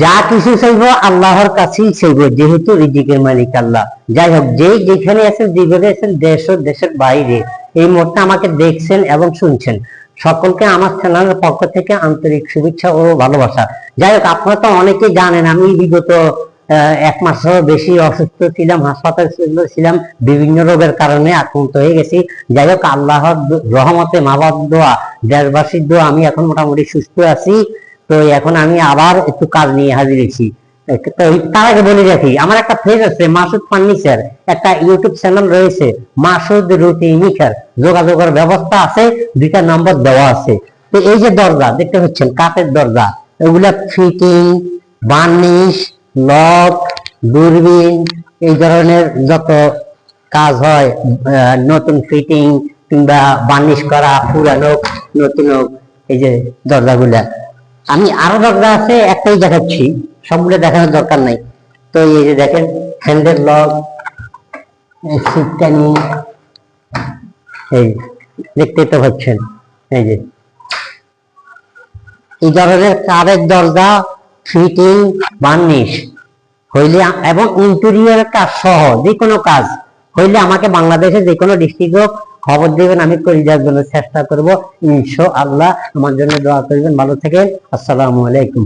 যা কিছু চাইব আল্লাহর কাছেই চাইব, যেহেতু রিজিকের মালিক আল্লাহ। যাই হোক যে যেখানে আছেন যেখানে আছেন, দেশ ও দেশের বাইরে, এই মুহূর্তে আমাকে দেখছেন এবং শুনছেন। সকলকে আমার চ্যানেলের পক্ষ থেকে আন্তরিক শুভেচ্ছা ও ভালোবাসা। যাই হোক, আপনারা তো অনেকেই জানেন, আমি বিগত এক মাসেরও বেশি অসুস্থ ছিলাম, হাসপাতাল ছিলাম, বিভিন্ন রোগের কারণে আক্রান্ত হয়ে গেছি। যাই হোক, আল্লাহর রহমতে মাবাদ দোয়া, দেশবাসীর দোয়া, আমি এখন মোটামুটি সুস্থ আছি। তো এখন আমি আবার একটু কাজ নিয়ে হাজির হয়েছি। তার আগে বলে রাখি, আমার একটা ফেজ আছে, মাসুদ ফার্নিচার, একটা ইউটিউব চ্যানেল রয়েছে, মাসুদ রুটি মিখার যোগাযোগের ব্যবস্থা আছে, দুইটা নম্বর দেওয়া আছে। তো এই যে দরজা, দেখতে পাচ্ছেন, কাঠের দরজা, এগুলা ফিটিং বার্নিশ লক দূরবীন, এই ধরনের যত কাজ হয় নতুন ফিটিং কিংবা বার্নিশ করা, পুরানো, নতুন, এই যে দরজাগুলা। আমি আরও দরজা আছে, একটাই দেখাচ্ছি। সবগুলো দেখানোর দরকার নাই। তো এই যে দেখেন হ্যান্ডেল লক এই দেখতে তো পাচ্ছেন, এই যে। এই ধরনের কারের দরজা ফিটিং বার্নিশ হইলে এবং ইন্টেরিয়র কাজ সহ যে কোনো কাজ, হইলে আমাকে বাংলাদেশে যে কোনো ডিস্ট্রিক্ট খবর দিবেন, আমি করে যাওয়ার জন্য চেষ্টা করব। ইনশো আল্লাহ আমার জন্য দোয়া করবেন। ভালো থাকেন। আসসালামু আলাইকুম।